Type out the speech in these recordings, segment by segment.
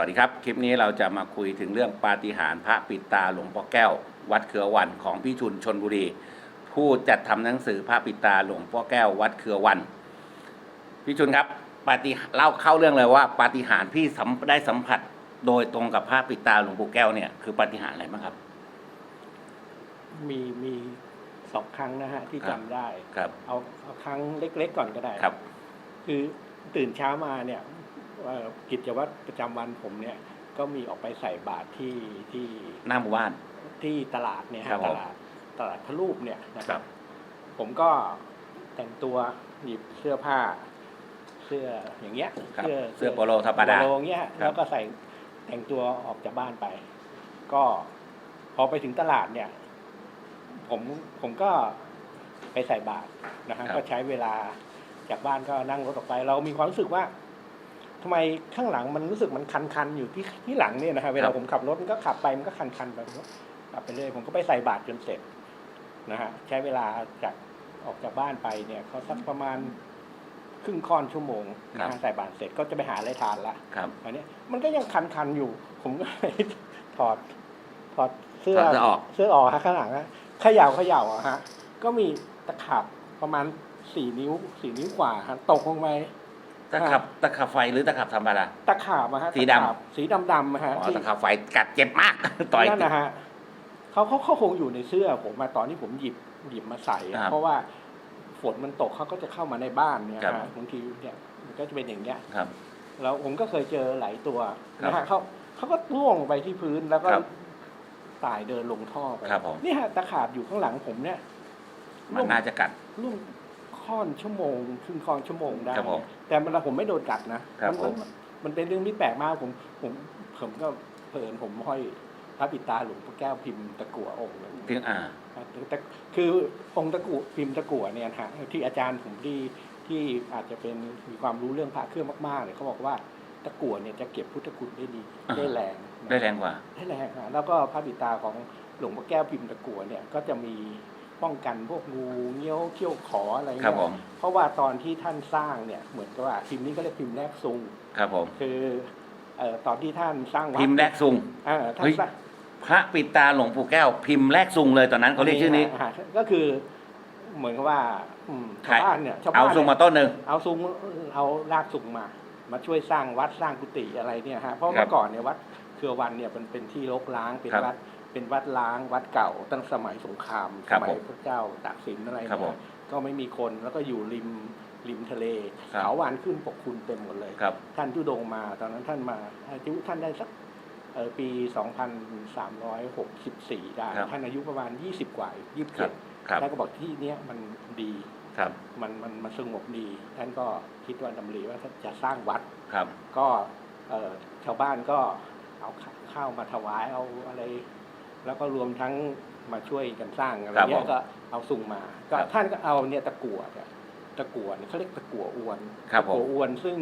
วัสดีครับ คลิปนี้เราจะมาคุยถึงเรื่องปาฏิหาริย์พระปิดตาหลวงพ่อแก้ว วัดเขือวันของพี่ชุนชนบุรี ผู้จัดทำหนังสือพระปิดตาหลวงพ่อแก้ว วัดเขือวันพี่ชุนครับปาฏิเล่าเข้าเรื่องเลยว่า ปาฏิหาริย์พี่สัมได้สัมผัสโดยตรงกับพระปิดตาหลวงปู่แก้วเนี่ยคือปาฏิหาริย์อะไรบ้างครับ มีมีสองครั้งนะฮะที่ครัจำบได้ครับเอาเอาครั้งเล็ก ๆ ก่อนก็ได้ครับ คือตื่นเช้ามาเนี่ยเอ่อ กิจวัตรประจำวันผมเนี่ย ก็มีออกไปใส่บาตรที่ที่หน้าหมู่บ้านที่ตลาดเนี่ยครัฮะบตผมลาดตลาดพระรูปเนี่ยนะคครัรับบผมก็แต่งตัวหยิบเสื้อผ้า เสื้ออย่างเงี้ยครับเสื้อโปโลธรรมดาโปโลเงี้ยครับแล้วก็ใส่แต่งตัวออกจากบ้านไป ก็พอไปถึงตลาดเนี่ย ผมผมก็ไปใส่บาตรนะฮะก็ใช้เวลาจากบ้านก็นั่งรถออกไป เรามีความรู้สึกว่า ทำไมข้างหลังมันรู้สึกมันคันๆอยู่ที่ที่หลังเนี่ยนะฮะเวลาผมขับรถมันก็ขับไปมันก็คันๆไปผมก็ขับไปเลยผมก็ไปใส่บาตรจนเสร็จนะฮะใช้เวลาจากออกจากบ้านไปเนี่ยเขาสักประมาณครึ่งค่อนชั่วโมงนะฮะใส่บาตรเสร็จก็จะไปหาอะไรทานละครับอันเนี้ยมันก็ยังคันๆอยู่ ผมก็เลยถอดถอดเสื้อถอดเสื้อออกเสื้อออกฮะข้างหลังฮะเขย่าเขย่าอะฮะ ก็มีตะขาบประมาณสี่นิ้วสี่นิ้วกว่าฮะตกลงไป ตะขับตะขับไฟหรือตะขับธรรมดา ตะขาบอะฮะสีดำ ตะขาบสีดำดำๆอะฮะอ๋อที่ตะขับไฟกัดเจ็บมาก ต่อย นั่นนะฮะเขาเขาเขาคงอยู่ในเสื้อผมมาตอนที่ผมหยิบหยิบมาใส่อะครับเพราะว่าฝนมันตกเขาก็จะเข้ามาในบ้านเนี่ยครับ ฮะบางทีเนี่ยมันก็จะเป็นอย่างเงี้ย ครับ แล้วผมก็เคยเจอหลายตัวครับนะฮะเขาเขาก็ล่วงไปที่พื้นแล้วก็ครับตายเดินลงท่อไปครับผม นี่ฮะตะขาบอยู่ข้างหลังผมเนี่ยมันน่าจะกัด ล่วงค่อนชั่วโมงครึ่งค่อนชั่วโมงได้ครับผม แต่เวลาผมไม่โดนกัดนะครับมันผมมันมันเป็นเรื่องที่แปลกมากผมผมผมก็เผอิญผมห้อยพระปิดตาหลวงพ่อแก้วพิมพ์ตะกั่วองค์หนึ่ง ถึงอ่า แต่คือองค์ตะกั่วพิมพ์ตะกั่วเนี่ยนะฮะที่อาจารย์ผมที่ที่อาจจะเป็นมีความรู้เรื่องพระเครื่องมากๆเนี่ยเขาบอกว่าตะกั่วเนี่ยจะเก็บพุทธคุณได้ดีอ่า ได้แรงได้แรงกว่า ได้แรงฮะแล้วก็พระปิดตาของหลวงพ่อแก้วพิมพ์ตะกั่วเนี่ยก็จะมี ป้องกันพวกงูเงี้ยวเขี้ยวขออะไรครับเงี้ผยมเพราะว่าตอนที่ท่านสร้างเนี่ยเหมือนกับว่าพิมพ์นี้ก็เรียกพิมพ์แรกซุงครับผม คือเอ่อตอนที่ท่านสร้างวัดพิมพ์แรกซุงเอ่อท่านเฮ้ยสร้าง พระปิดตาหลวงปู่แก้ว พิมพ์แรกซุงเลยตอนนั้นเขาเรียกชื่อนี้ ฮะก็คือเหมือนกับว่าอืมชาวบ้านเนี่ยชาวเอาบ้านซุงเนี่ยมาต้นหนึ่ง เอาซุงเอารากซุงมา มาช่วยสร้างวัดสร้างกุฏิอะไรเนี่ยฮะเพราะครับเมื่อก่อนเนี่ยวัดเครือวันเนี่ยมันเป็นที่รกร้างเป็นครับวัด เป็นวัดล้างวัดเก่าตั้งสมัยสงครามครัสบมัยผมพระเจ้าตากสินอะไรครับผเนี่มยก็ไม่มีคนแล้วก็อยู่ริมริมทะเลครับ เขาวานขึ้นปกคลุมเต็มหมดเลย ครับ ท่านทุดงค์มาตอนนั้นท่านมาอายุท่านได้สักเอ่อปี 2364 ได้ ครับ ท่านอายุประมาณ 20 กว่าครับ27ครับท่านก็บอกที่เนี้ยมันดีครับมันมันมันสงบดี ท่านก็คิดว่าดำริว่าท่านจะสร้างวัด ครับ ก็เอ่อชาวบ้านก็เอาข้าวมาถวายเอาอะไร แล้วก็รวมทั้งมาช่วยกันสร้างอะไรครับเงี้ผยมก็เอาสุ่งมา ก็ครับท่านก็เอาเนี่ยตะกั่วเนี่ยตะกั่วเนี่ยเขาเรียกตะกั่วอวนครับตะกั่วผมอวนซึ่ง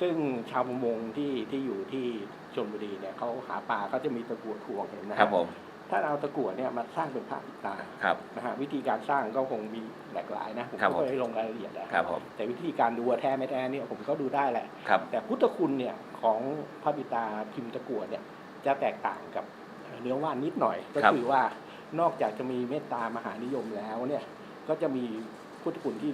ซึ่งชาวประมงที่ที่อยู่ที่ชลบุรีเนี่ยเขาหาปลาเขาจะมีตะกั่วทวงเห็นไหมครับผมถ้าเอาตะกั่วเนี่ยมาสร้างเป็นพระปิดตาครับ นะฮะวิธีการสร้างก็คงมีหลากหลายนะผมครับก็ผมไม่ได้ลงรายละเอียดนะ ครับผมแต่วิธีการดูว่าแท้ไม่แท้เนี่ยผมก็ดูได้แหละ ครับ แต่พุทธคุณเนี่ยของพระบิดาพิมพ์ตะกั่วเนี่ยจะแตกต่างกับ เนื้อว่านนิดหน่อย ก็ครับคือว่านอกจากจะมีเมตตามหานิยมแล้วเนี่ย ก็จะมีพุทธคุณที่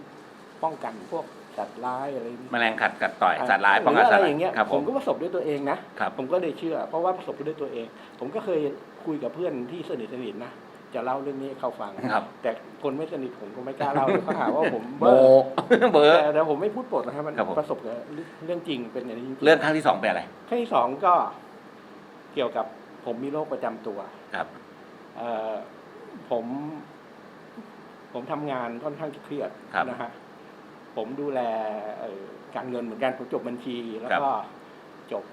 ป้องกันพวกสัตว์ร้ายอะไรแมลงขัดกัดต่อยสัตว์ร้ายป้องกันหรืสัตอะว์ไรร้าอยย่างเงี้ยครับผผมมก็ประสบด้วยตัวเองนะครับผมก็เลยเชื่อ เพราะว่าประสบด้วยตัวเอง ผมก็เคยคุยกับเพื่อนที่สนิทสนิทนะจะเล่าเรื่องนี้ให้เขาฟังครับแต่คนไม่สนิทผมก็ไม่กล้าเล่าเขาหาว่าผมโบเบ้อกเบอร์แต่แต่ผมไม่พูดปดนะครับมันครับผมประสบกับเรื่องจริงเป็นอย่างนี้จริงๆเรื่องครั้งที่สองเป็นอะไรขั้นที่สองก็เกี่ยวกับ ผมมีโรคประจำตัวครับเอ่อผม ผมทำงานค่อนข้างเครียดครับนะฮะผมดูแลเอ่อการเงินเหมือนกันผมจบบัญชี แล้วครับก็จบ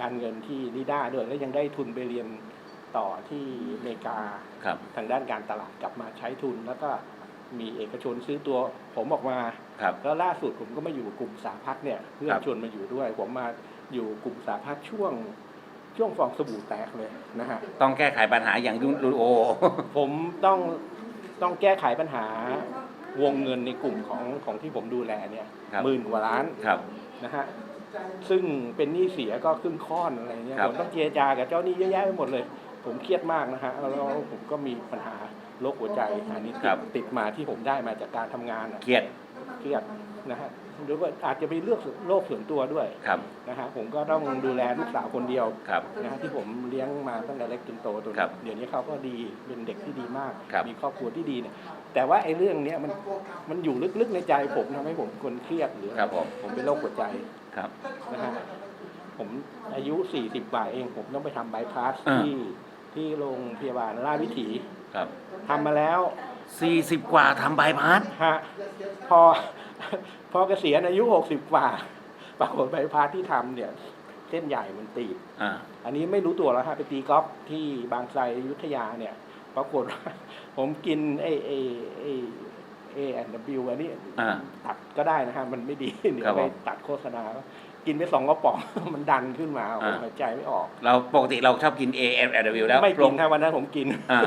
การเงินที่นิด้าด้วย แล้วยังได้ทุนไปเรียนต่อที่อเมริกา ครับทางด้านการตลาดกลับมาใช้ทุน แล้วก็มีเอกชนซื้อตัว ผมออกมา ครับ แล้วล่าสุดผมก็มาอยู่กลุ่มสาพัฒน์เนี่ยเพื่อครันบชวนมาอยู่ด้วย ผมมาอยู่กลุ่มสาพัฒน์ช่วง ช่วงฟองสบู่แตกเลยนะฮะต้องแก้ไขปัญหาอย่างรุ่นโอ ผมต้องต้องแก้ไขปัญหาวงเงินในกลุ่มของของที่ผมดูแลเนี่ยครับ หมื่นกว่าล้านครับ นะฮะซึ่งเป็นหนี้เสียก็ครึ่งค่อนอะไรเงี้ยครับ ผมต้องเจรจากับเจ้าหนี้เยอะแยะไปหมดเลย ผมเครียดมากนะฮะแล้วแล้วผมก็มีปัญหาโรคหัวใจอันนี้ติดติดมาที่ผมได้มาจากการทำงานอะ เครียด เครียดนะฮะหรือว่าอาจจะเป็นเรื่องโรคส่วนตัวด้วยครับนะฮะผมก็ต้องดูแลลูกสาวคนเดียวครับนะฮะที่ผมเลี้ยงมาตั้งแต่เล็กจนโตตัวครับเดี๋ยวนี้เขาก็ดีเป็นเด็กที่ดีมากครับมีครอบครัวที่ดีเนี่ยแต่ว่าไอ้เรื่องเนี้ยมันมันอยู่ลึกๆในใจผมทำให้ผมคนเครียดหรือครับผมผมเป็นโรคหัวใจครับนะฮะผมอายุ40กว่าเองผมต้องไปทำบายพาสอ่าที่ที่โรงพยาบาลราชวิถีครับทำมาแล้วสี่สิบกว่าทำบายพาสฮะพ อพอเกษียณอายุ60กว่าปรากฏบายพาสที่ทำเนี่ย เส้นใหญ่มันตีบอ่าอันนี้ไม่รู้ตัวแล้วฮะไปตีกอล์ฟที่บางไทรอยุธยาเนี่ย ปรากฏว่าผมกินไอไอไอเอแอนด์บิอันนี้อ่าตัดก็ได้นะฮะ มันไม่ดีเดี๋ยครับวไปผมตัดโฆษณากินไปสองกระป๋องมันดันขึ้นมาอ่าผมหายใจไม่ออก เราปกติเราชอบกิน A M L W แล้วไม่ปกิรุนงถ้าวันนั้นผมกินอ่า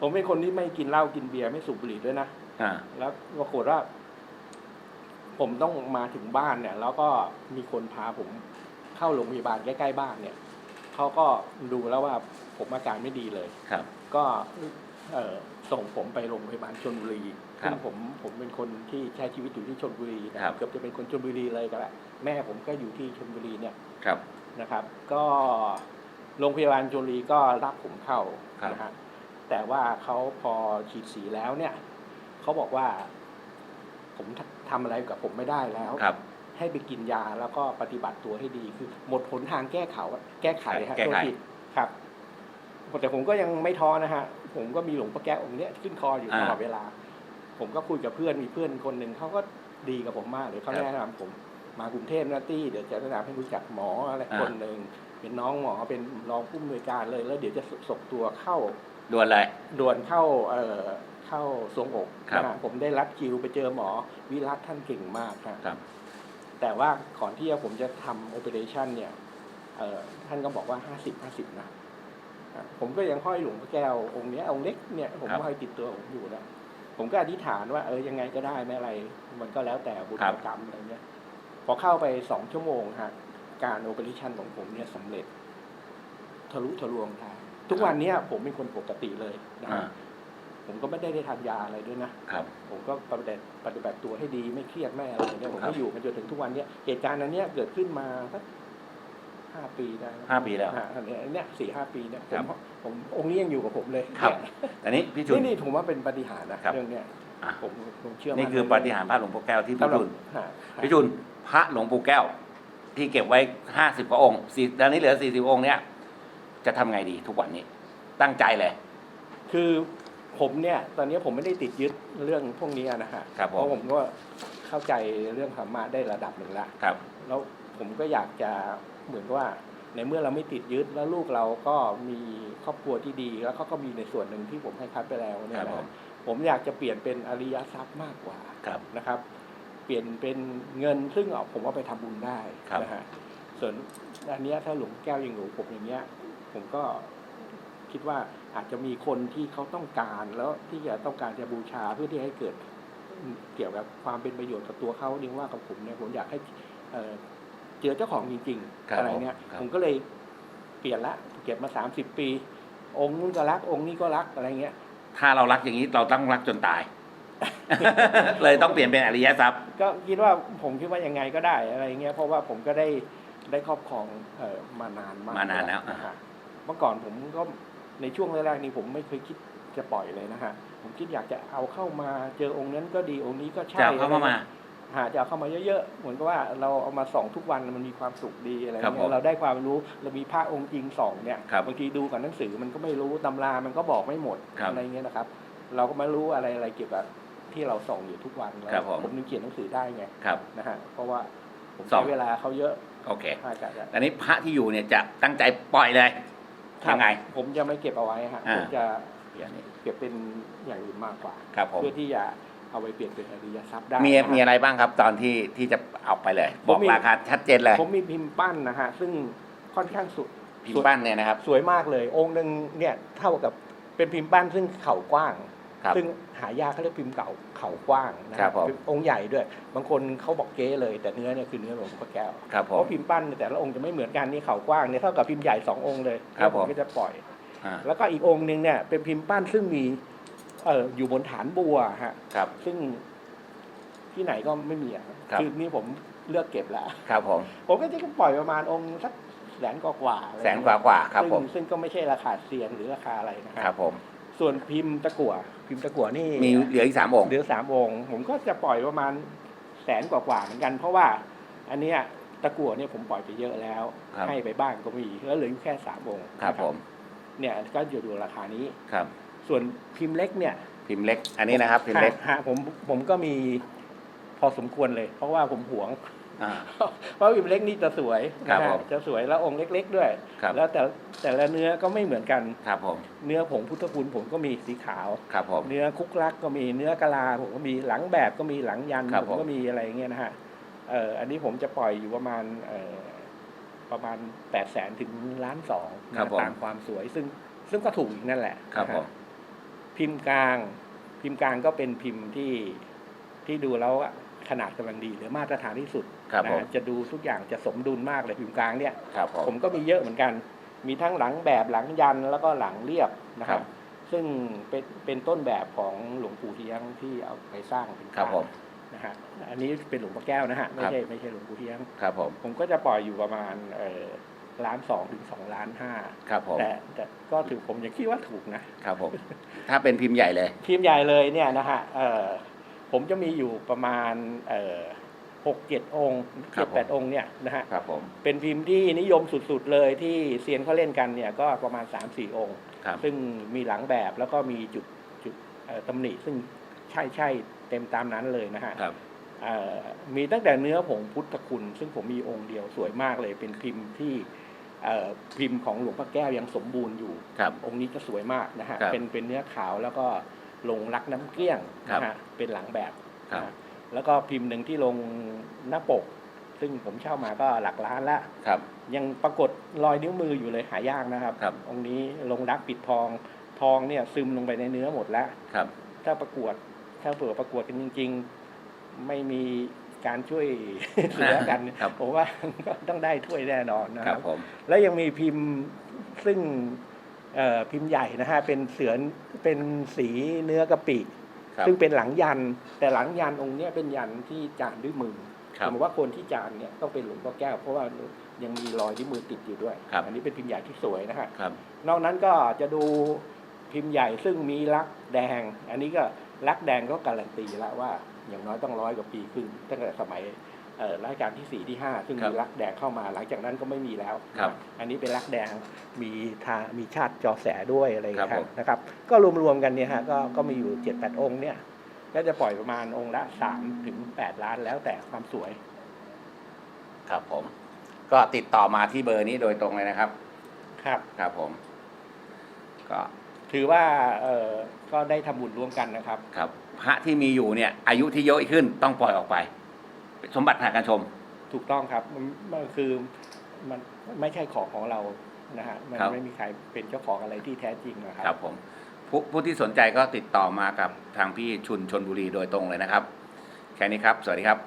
ผมเป็นคนที่ไม่กินเหล้ากินเบียร์ไม่สูบบุหรี่ด้วยนะ อ่า แล้วปรากฏว่า ผมต้องมาถึงบ้านเนี่ย แล้วก็มีคนพาผมเข้าโรงพยาบาลใกล้ๆบ้านเนี่ยเขาก็ดูแล้วว่าผมอาการไม่ดีเลย ครับ ก็เอ่อส่งผมไปโรงพยาบาลชนบุรีครับซึ่งผมผมเป็นคนที่ใช้ชีวิตอยู่ที่ชนบุรีนะครับเกือบจะเป็นคนชนบุรีเลยก็แหละแม่ผมก็อยู่ที่ชนบุรีเนี่ย ครับ นะครับก็โรงพยาบาลชนบุรีก็รับผมเข้าครับ นะฮะแต่ว่าเขาพอฉีดสีแล้วเนี่ย เขาบอกว่า ผมททำอะไรกับผมไม่ได้แล้วครับ ให้ไปกินยาแล้วก็ปฏิบัติตัวให้ดีคือ หมดหนทางแก้เขาแก้ไขฮะแก้ไขโทษทีครับแต่ผมก็ยังไม่ท้อนะฮะ ผมก็มีหลวงพ่อแก้วองค์เนี้ยขึ้นคออยู่ตลอดเวลา ผมก็คุยกับเพื่อนมีเพื่อนคนหนึ่งเขาก็ดีกับผมมากเลยเขาแนะนำผมมากรุงเทพนะตี้เดี๋ยวจะแนะนำให้รู้จักหมออะไรคนหนึ่งเป็นน้องหมอเป็นรองผู้อำนวยการเลย แล้วเดี๋ยวจะส่งตัวเข้าด่วนเลยด่วนเข้าเอ่อ เข้าทรวงอกครับ นะฮะผมได้รัดคิวไปเจอหมอวิรัตท่านเก่งมากฮะ ครับ แต่ว่าก่อนที่ผมจะทำโอเปอเรชันเนี่ยเอ่อท่านก็บอกว่าห้าสิบห้าสิบนะอะผมก็ยังห้อยหลวงพ่อแก้วองค์เนี้ยองค์เล็กเนี่ยผมครับห้อยติดตัวผมอยู่นะผมก็อธิษฐานว่าเออยังไงก็ได้ไม่อะไร มันก็แล้วแต่บุญครับ กรรมอะไรเงี้ยพอเข้าไปสองชั่วโมงฮะการโอเปอเรชันของผมเนี่ยสำเร็จ ทะลุทะลวงได้ทุกวันเนี้ยผมเป็นคนปกติเลยนะอ่าฮะ ผมก็ไม่ได้ได้ทานยาอะไรด้วยนะครับ ผมก็ปฏิบัติปฏิบัติตัวให้ดีไม่เครียดไม่อะไรเนี่ยผมครัก็บอยู่มาจนถึงทุกวันเนี้ยเหตุการณ์อันเนี้ยเกิดขึ้นมาสักห้าปีได้นะห้าปีแล้วฮะอันเนี้ยอันเนี้ยสี่ห้าปีเนี่ยผครัมบ ผมองค์นี้ยังอยู่กับผมเลยครับอันนี้พี่ชุน นี่นี่ผมว่าเป็นปาฏิหารย์นะครับ เรื่องเนี้ยอะผมผมเชื่อนี่คือปาฏิหาริย์พระหลวงปู่แก้วที่พี่สำหรับชุนฮะพี่ชุนพระหลวงปู่แก้ว ที่เก็บไว้ห้าสิบกว่าองค์สี่ตอนนี้เหลือสี่สิบองค์เนี้ยจะทำไงดีทุกวันนี้ตั้งใจเลย คือ ผมเนี่ยตอนนี้ผมไม่ได้ติดยึดเรื่องพวกนี้นะฮะครับผม เพราะผมก็เข้าใจเรื่องธรรมะได้ระดับหนึ่งละครับ แล้วผมก็อยากจะเหมือนกับว่าในเมื่อเราไม่ติดยึดแล้วลูกเราก็มีครอบครัวที่ดี แล้วเขาก็มีในส่วนหนึ่งที่ผมให้คัดไปแล้วเนี่ครัยบนะผมผมอยากจะเปลี่ยนเป็นอริยทรัพย์มากกว่า ครับ นะครับ เปลี่ยนเป็นเงินซึ่งเอาผมเอาไปทำบุญได้ครับ นะฮะส่วนอันเนี้ยถ้าหลวงแก้วยังหลวงผมอย่างเงี้ย ผมก็ คิดว่าอาจจะมีคนที่เขาต้องการแล้วที่จะต้องการจะบูชาเพื่อที่ให้เกิดเกี่ยวกับความเป็นประโยชน์กับตัวเขานี่ว่ากับผมเนี่ยผมอยากให้เอ่อเจอเจ้าของจริงครับๆอะไรเนี่ยครับผมก็เลยเปลี่ยนละเก็บมาสามสิบปี องค์นู้นก็รัก องค์นี้ก็รักอะไรเงี้ย ถ้าเรารักอย่างนี้เราต้องรักจนตาย เลยต้องเปลี่ยนเป็นอริยทรัพย์ก็คิดว่าผมคิดว่ายังไงก็ได้อะไรเงี้ยเพราะว่าผมก็ได้ได้ครอบครองเอ่อมานานมากมานานแล้วนะฮะเมื่อก่อนผมก็ ในช่วงแรกๆนี้ผมไม่เคยคิดจะปล่อยเลยนะฮะผมคิดอยากจะเอาเข้ามาเจอองค์นั้นก็ดีองค์นี้ก็ใช่จะเอาเข้ามามาหาจะเอาเข้ามาเยอะๆ เหมือนกับว่าเราเอามาส่องทุกวันมันมีความสุขดีอะไรครับผเงี้มยเราได้ความรู้เรามีพระองค์จริงส่องเนี่ยครับบางทีดูกับหนังสือมันก็ไม่รู้ตำรามันก็บอกไม่หมดครับอะไรเงี้ยนะครับ เราก็มารู้อะไรอะไรเกี่ยวกับที่เราส่องอยู่ทุกวันครับผมผมนึงเขียนหนังสือได้ไงครับนะฮะเพราะว่าผมส่อใช้งเวลาเขาเยอะโอเคมากจัดอะอันนี้พระที่อยู่เนี่ยจะตั้งใจปล่อยเลยครับ ยังไง ผมจะไม่เก็บเอาไว้ฮะอ่าผมจะเดี๋ยวนี้เก็บเป็นอย่างอื่นมากกว่าครับผมเพื่อที่จะเอาไปเปลี่ยนเป็นอริยทรัพย์ได้มีนะฮะมีอะไรบ้างครับตอนที่ที่จะเอาไปเลย บอกผมมีราคาชัดเจนเลย ผมมีพิมพ์ปั้นนะฮะ ซึ่งค่อนข้างสุดพิมพ์ปั้นเนี่ยนะครับ สวยมากเลย องค์หนึ่งเนี่ยเท่ากับเป็นพิมพ์ปั้นซึ่งเข่ากว้าง ครับซึ่งหายากเขาเรียกพิมพ์เก่าเขากว้างนะครับผมองค์ใหญ่ด้วย บางคนเขาบอกเก๊เลย แต่เนื้อเนี่ยคือเนื้อหลวงพ่อแก้วครับเพผมราะพิมพ์ปั้นแต่ละองค์จะไม่เหมือนกันนี่เขากว้างเนี่ยเท่ากับพิมพ์ใหญ่สององค์เลยครับผมก็จะปล่อยอ่าแล้วก็อีกองค์หนึ่งเนี่ยเป็นพิมพ์ปั้นซึ่งมีเอ่ออยู่บนฐานบัวฮะครับซึ่งที่ไหนก็ไม่มีอะครับอนี่ผมเลือกเก็บแล้วครับผมผมก็จะปล่อยประมาณองค์สักแสนกว่าๆอะไรแสนกว่ากว่าครับซึ่งผมซึ่งก็ไม่ใช่ราคาเซียนหรือราคาอะไรนะฮะครับผม ส่วนพิมพ์ตะกั่วพิมพ์ตะกั่วนี่มีเหลืออีกสามองค์เหลือสามองค์ผมก็จะปล่อยประมาณแสนกว่าๆเหมือนกัน เพราะว่า อันเนี้ยตะกั่วเนี่ยผมปล่อยไปเยอะแล้วครับให้ไปบ้างก็มีแล้วเหลืออยู่แค่สามองค์ครับนะผม เนี่ยก็อยู่ดูราคานี้ครับ ส่วนพิมพ์เล็กเนี่ย พิมพ์เล็ก อันนี้นะครับ พิมพ์เล็กฮะฮะผมผมก็มีพอสมควรเลย เพราะว่าผมหวงอ่า เพราะพิมพ์เล็กนี่จะสวยครับนะฮะผมจะสวยแล้วองค์เล็ก ๆ ด้วยครับแล้วแต่แต่ละเนื้อก็ไม่เหมือนกันครับผมเนื้อผงพุทธคุณผมก็มีสีขาวครับผมเนื้อคุกลักก็มีเนื้อกะลาผมก็มีหลังแบบก็มีหลังยันครับผมผมก็มีอะไรอย่างเงี้ยนะฮะเอ่ออันนี้ผมจะปล่อยอยู่ประมาณเอ่อประมาณแปดแสนถึงล้านสองครับผมตามความสวยซึ่งซึ่งก็ถูกอีกนั่นแหละครับนะฮะผมพิมพ์กลาง พิมพ์กลางก็เป็นพิมพ์ที่ที่ดูแล้วอะ ขนาดกำลังดีหรือมาตรฐานที่สุดครับนะผมฮะจะดูทุกอย่างจะสมดุลมากเลยพิมพ์กลางเนี่ยครับผผมมก็มีเยอะเหมือนกัน มีทั้งหลังแบบหลังยันแล้วก็หลังเรียบนะคครัรับบซึ่งเป็นเป็นต้นแบบของหลวงปู่เทียงที่เอาไปสร้างเป็นครับผมนะฮะอันนี้เป็นหลวงพ่อแก้วนะฮะไม่ครับใช่ไม่ใช่หลวงปู่เทียงครับผมผมก็จะปล่อยอยู่ประมาณเอ่อล้านสองถึงสองล้านห้าครับผมแต่แต่ก็ถือผมยังคิดว่าถูกนะครับผมถ้าเป็นพิมพ์ใหญ่เลยทีมใหญ่เลยเนี่ยนะฮะเอ่อ ผมจะมีอยู่ประมาณเอ่อหกเจ็ดองค์ครัเจ็บดผมแปดองค์เนี่ยนะฮะครับผมเป็นพิมพ์ที่นิยมสุดๆเลยที่เซียนเขาเล่นกันเนี่ยก็ประมาณ3-4องค์ครับซึ่งมีหลังแบบแล้วก็มีจุดจุดเอ่อตำหนิซึ่งใช่ใช่เต็มตามนั้นเลยนะฮะครับเอ่อมีตั้งแต่เนื้อผงพุทธคุณ ซึ่งผมมีองค์เดียวสวยมากเลยเป็นพิมพ์ที่เอ่อพิมพ์ของหลวงพ่อแก้วยังสมบูรณ์อยู่ครับองค์นี้จะสวยมากนะฮะครับเป็นเป็นเนื้อขาวแล้วก็ ลงรักน้ำเกลี้ยงครับนะฮะเป็นหลังแบบครับ นะฮะแล้วก็พิมพ์หนึ่งที่ลงหน้าปก ซึ่งผมเช่ามาก็หลักล้านละ ครับ ยังปรากฏรอยนิ้วมืออยู่เลยหายากนะครับครับ องค์นี้ลงรักปิดทอง ทองเนี่ยซึมลงไปในเนื้อหมดแล้ว ครับ ถ้าประกวดถ้าเผื่อประกวดกันจริง ๆ ไม่มีการช่วยเหลือกันครับ ผมว่า ก็ต้องได้ถ้วยแน่นอนนะคครัรับบผม แล้วยังมีพิมพ์ซึ่งเอ่อ พิมพ์ใหญ่นะฮะเป็นเสือเป็นสีเนื้อกะปิครับซึ่งเป็นหลังยัน แต่หลังยันองค์เนี้ยเป็นยันที่จานด้วยมือครับผมว่าคนที่จานเนี่ยต้องเป็นหลวงพ่อแก้ว เพราะว่ายังมีรอยที่วมือติดอยู่ด้วยครับอันนี้เป็นพิมพ์ใหญ่ที่สวยนะฮะครับนอกนั้นก็จะดูพิมพ์ใหญ่ซึ่งมีลักแดง อันนี้ก็ลักแดงก็การันตีแล้วว่า อย่างน้อยต้องร้อยกว่าปีขึ้นตั้งแต่สมัยเอ่อ รัชกาลที่สี่ที่ห้าซึ่งครัมีบลักแดงเข้ามา หลังจากนั้นก็ไม่มีแล้วครับอันนี้เป็นลักแดงมีทามีชาติจอแสด้วยอะไรอย่างครับเงี้ผมยนะครับ ก็รวมๆกันเนี่ยฮะก็ก็มีอยู่เจ็ดแปดองค์เนี่ยก็จะปล่อยประมาณองค์ละสามถึงแปดล้านแล้วแต่ความสวย ครับผม ก็ติดต่อมาที่เบอร์นี้โดยตรงเลยนะครับ ครับครับผม ก็ถือว่าเออก็ได้ทำบุญร่วมกันนะครับ ครับ พระที่มีอยู่เนี่ย อายุที่เยอะขึ้นต้องปล่อยออกไป สมบัติแห่งการชม ถูกต้องครับมันมันคือมันไม่ใช่ของของเรานะฮะมันครับ ไม่มีใครเป็นเจ้าของอะไรที่แท้จริงนะครั ครับผมผู้ผู้ที่สนใจก็ติดต่อมากับทางพี่ชุนชนบุรีโดยตรงเลยนะครับ แค่นี้ครับ สวัสดีครับ